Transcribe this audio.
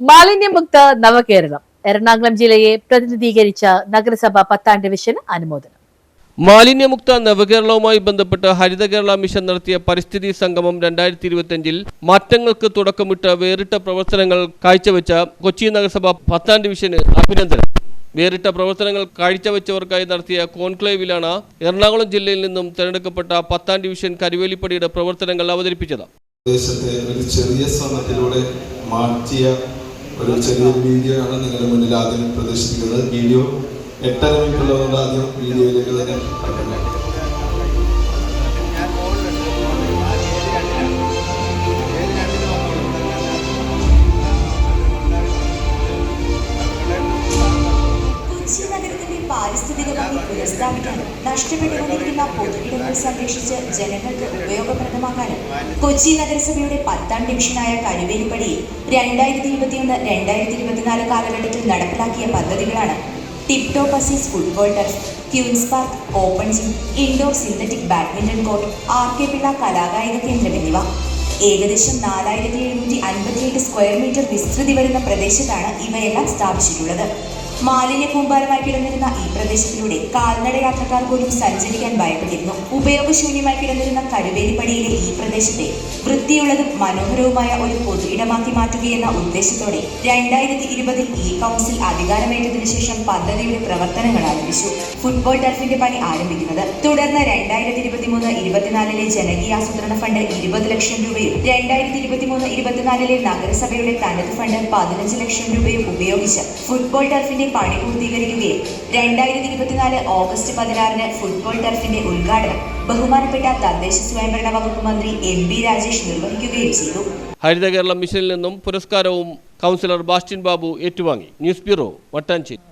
മാലിന്യമുക്ത നവകേരളം. എറണാകുളം ജില്ലയെ പ്രതിനിധീകരിച്ച നഗരസഭ പത്താം ഡിവിഷൻ അനുമോദനം. മാലിന്യമുക്ത നവകേരളവുമായി ബന്ധപ്പെട്ട് ഹരിത കേരള മിഷൻ നടത്തിയ പരിസ്ഥിതി സംഗമം രണ്ടായിരത്തി ഇരുപത്തിയഞ്ചിൽ മാറ്റങ്ങൾക്ക് തുടക്കമിട്ട വേറിട്ട പ്രവർത്തനങ്ങൾ കാഴ്ചവെച്ച കൊച്ചി നഗരസഭ പത്താം ഡിവിഷന് അഭിനന്ദനം. വേറിട്ട പ്രവർത്തനങ്ങൾ കാഴ്ചവെച്ചവർക്കായി നടത്തിയ കോൺക്ലേവിലാണ് എറണാകുളം ജില്ലയിൽ നിന്നും തിരഞ്ഞെടുക്കപ്പെട്ട പത്താം ഡിവിഷൻ കരുവേലിപ്പടിയുടെ പ്രവർത്തനങ്ങൾ അവതരിപ്പിച്ചത്. പ്രദേശത്തെ ഒരു ചെറിയ ശ്രമത്തിലൂടെ മാറ്റിയ ഒരു ചെറിയ വീഡിയോ ആണ് നിങ്ങളുടെ മുന്നിൽ ആദ്യം പ്രദർശിപ്പിക്കുന്നത് വീഡിയോ എട്ടര മിനിറ്റ് ഉള്ളതുകൊണ്ട് ആദ്യം വീഡിയോയിലേക്ക് തന്നെ. ഭംഗി പുനഃസ്ഥാപിക്കാനും നഷ്ടപ്പെട്ടുകൊണ്ടിരിക്കുന്ന പൊതുവിടങ്ങൾ സംരക്ഷിച്ച് ജനങ്ങൾക്ക് ഉപയോഗപ്രദമാക്കാനും കൊച്ചി നഗരസഭയുടെ പത്താം ഡിവിഷനായ കരുവേലിപ്പടിയിൽ രണ്ടായിരത്തി ഇരുപത്തിയൊന്ന് രണ്ടായിരത്തി ഇരുപത്തിനാല് കാലഘട്ടത്തിൽ നടപ്പിലാക്കിയ പദ്ധതികളാണ് ടിപ്ടോ പസീസ് football turf queens park open gym indoor synthetic badminton court R K Pillai കലാകായിക കേന്ദ്രം എന്നിവ. ഏകദേശം നാലായിരത്തി എഴുന്നൂറ്റി അൻപത്തിയെട്ട് സ്ക്വയർ മീറ്റർ വിസ്തൃതി വരുന്ന പ്രദേശത്താണ് ഇവയെല്ലാം സ്ഥാപിച്ചിട്ടുള്ളത്. മാലിന്യ കൂമ്പാരമായി കിടന്നിരുന്ന ഈ പ്രദേശത്തിലൂടെ കാൽനട യാത്രക്കാർ പോലും സഞ്ചരിക്കാൻ ഭയപ്പെട്ടിരുന്നു. ഉപയോഗശൂന്യമായി കിടന്നിരുന്ന കരുവേലിപ്പടിയിലെ ഈ പ്രദേശത്തെ വൃത്തിയുള്ളതും മനോഹരവുമായ ഒരു പൊതു ഇടമാക്കി മാറ്റുകയെന്ന ഉദ്ദേശത്തോടെ രണ്ടായിരത്തി ഇരുപതിൽ ഈ കൗൺസിൽ അധികാരമേറ്റതിനു ശേഷം പദ്ധതിയുടെ പ്രവർത്തനങ്ങൾ ആരംഭിച്ചു. ഫുട്ബോൾ ടർഫിന്റെ പണി ആരംഭിക്കുന്നത് തുടർന്ന് രണ്ടായിരത്തി ഇരുപത്തിമൂന്ന് ഇരുപത്തിനാലിലെ ജനകീയ ആസൂത്രണ ഫണ്ട് ഇരുപത് ലക്ഷം രൂപയും രണ്ടായിരത്തി ഇരുപത്തിമൂന്ന് ഇരുപത്തിനാലിലെ നഗരസഭയുടെ തനത് ഫണ്ട് പതിനഞ്ച് ലക്ഷം രൂപയും ഉപയോഗിച്ച് ഫുട്ബോൾ ടർഫിന്റെ പണി പൂർത്തീകരിക്കുകയും രണ്ടായിരത്തി ഇരുപത്തിനാല് ഓഗസ്റ്റ് പതിനാറിന് ഫുട്ബോൾ ടർഫിന്റെ ഉദ്ഘാടനം ബഹുമാനപ്പെട്ട തദ്ദേശ സ്വയംഭരണ വകുപ്പ് മന്ത്രി എം പി രാജേഷ് നിർവഹിക്കുകയും ചെയ്തു. ഹരിത കേരളം മിഷനിൽ നിന്നും പുരസ്കാരവും കൗൺസിലർ ബാസ്റ്റിൻ ബാബു ഏറ്റുവാങ്ങി. News bureau Vattancheri.